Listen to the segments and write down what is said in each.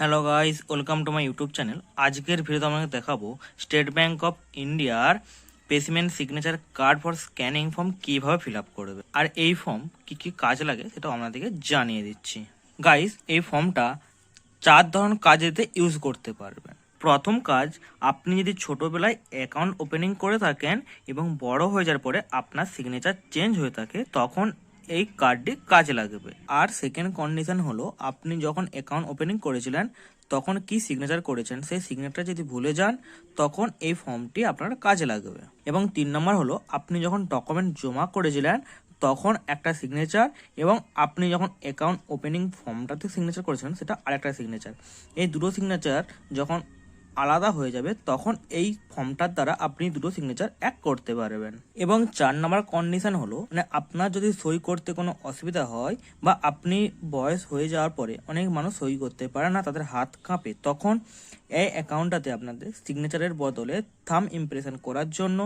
Hello guys welcome to my YouTube channel আজকের ভিডিওতে আমাকে দেখাবো স্টেট ব্যাংক অফ ইন্ডিয়ার specimen signature card for scanning form কীভাবে ফিল আপ করবে আর এই ফর্ম কি কি কাজে লাগে সেটা আপনাদেরকে জানিয়ে দিচ্ছি। গাইস এই ফর্মটা চার ধরনের কাজেতে ইউজ করতে পারবেন। প্রথম কাজ, আপনি যদি ছোটবেলায় অ্যাকাউন্ট ওপেনিং করে থাকেন এবং বড় হয়ে যাওয়ার পরে আপনার সিগনেচার চেঞ্জ হয়ে থাকে, তখন এই কার্ডটি কাজে লাগবে। আর সেকেন্ড কন্ডিশন হলো, আপনি যখন অ্যাকাউন্ট ওপেনিং করেছিলেন, তখন কি সিগনেচার করেছেন? সেই সিগনেচার যদি ভুলে যান, তখন এই ফর্মটি আপনার কাজে লাগবে। এবং তিন নম্বর হলো, আপনি যখন ডকুমেন্ট জমা করেছিলেন, তখন একটা সিগনেচার এবং আপনি যখন অ্যাকাউন্ট ওপেনিং ফর্মটাতে সিগনেচার করেছিলেন, সেটা আরেকটা সিগনেচার এই দুটো সিগনেচার যখন আলাদা হয়ে যাবে, তখন এই ফর্মটার দ্বারা আপনি দুটো সিগনেচার এক করতে পারবেন। এবং চার নম্বর কন্ডিশন হলো মানে আপনার যদি সই করতে কোনো অসুবিধা হয় বা আপনি বয়স হয়ে যাওয়ার পরে অনেক মানুষ সই করতে পারে না, তাদের হাত কাঁপে, তখন এই অ্যাকাউন্টটাতে আপনাদের সিগনেচারের বদলে থাম ইমপ্রেশন করার জন্য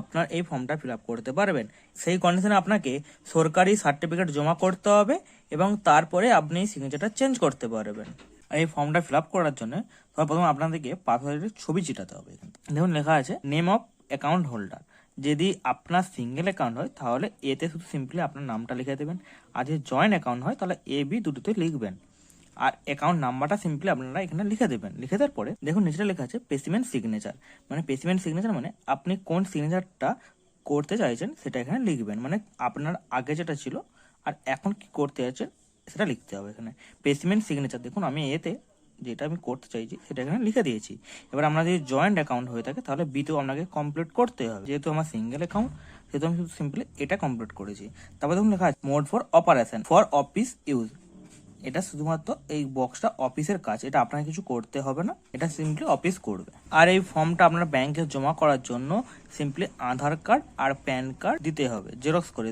আপনার এই ফর্মটা ফিল আপ করতে পারবেন। সেই কন্ডিশনে আপনাকে সরকারি সার্টিফিকেট জমা করতে হবে এবং তারপরে আপনি সিগনেচারটা চেঞ্জ করতে পারবেন। এই ফর্মটা ফিল আপ করার জন্য প্রথমে আপনাদেরকে পাসওয়ার্ডের ছবি চিটাতে হবে দেখুন, লেখা আছে নেম অফ অ্যাকাউন্ট হোল্ডার যদি আপনার সিঙ্গেল অ্যাকাউন্ট হয়, তাহলে এতে শুধু সিম্পলি আপনার নামটা লিখে দেবেন। আর যদি জয়েন্ট অ্যাকাউন্ট হয়, তাহলে এ বি দুটোতে লিখবেন। আর অ্যাকাউন্ট নাম্বারটা সিম্পলি আপনারা এখানে লিখে দেবেন। লিখে দেওয়ার পরে দেখুন নিচে লেখা আছে পেসিমেন্ট সিগনেচার মানে পেসিমেন্ট সিগনেচার মানে আপনি কোন সিগনেচারটা করতে চাইছেন, সেটা এখানে লিখবেন। মানে আপনার আগে যেটা ছিল, আর এখন কি করতে যাচ্ছেন সেটা লিখতে হবে এখানে। পেসিমেন্ট সিগনেচার দেখুন আমি এতে যেটা আমি করতে চাইছি, সেটা এখানে লিখে দিয়েছি। এবার আমরা যদি জয়েন্ট অ্যাকাউন্ট হয়ে থাকে, তাহলে বিতেও আপনাকে কমপ্লিট করতে হবে। যেহেতু আমার সিঙ্গেল অ্যাকাউন্ট সেহেতু আমি শুধু সিম্পলি এটা কমপ্লিট করেছি। তারপর দেখুন লেখা আছে mode for operation for office use এটা শুধুমাত্র এই বক্সটা অফিসের কাজ, এটা আপনাকে কিছু করতে হবে না, এটা সিম্পলি অফিস করবে। আর এই ফর্মটা আপনার ব্যাংকে জমা করার জন্য সিম্পলি আধার কার্ড আর প্যান কার্ড দিতে হবে জেরক্স করে।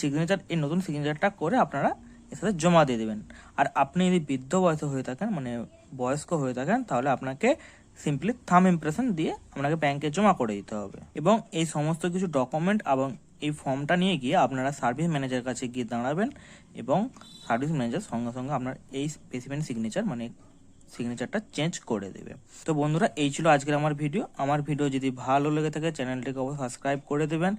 সিগনেচার এই নতুন সিগনেচারটা করে আপনারা সাথে জমা দিয়ে দেবেন। আর আপনি যদি বৃদ্ধ বয়স হয়ে থাকেন মানে বয়স্ক হয়ে থাকেন, তাহলে আপনাকে সিম্পলি থাম ইমপ্রেশন দিয়ে আপনাকে ব্যাংকে জমা করে দিতে হবে। এবং এই সমস্ত কিছু ডকুমেন্ট এবং এই ফর্মটা নিয়ে গিয়ে আপনারা সার্ভিস ম্যানেজার কাছে গিয়ে দাঁড়াবেন এবং সার্ভিস ম্যানেজার সঙ্গে সঙ্গে আপনার এই স্পেসিফিক সিগনেচার মানে সিগনেচারটা চেঞ্জ করে দেবে। তো বন্ধুরা, এই ছিল আজকের আমার ভিডিও আমার ভিডিও যদি ভালো লেগে থাকে চ্যানেলটিকে অবশ্যই সাবস্ক্রাইব করে দেবেন।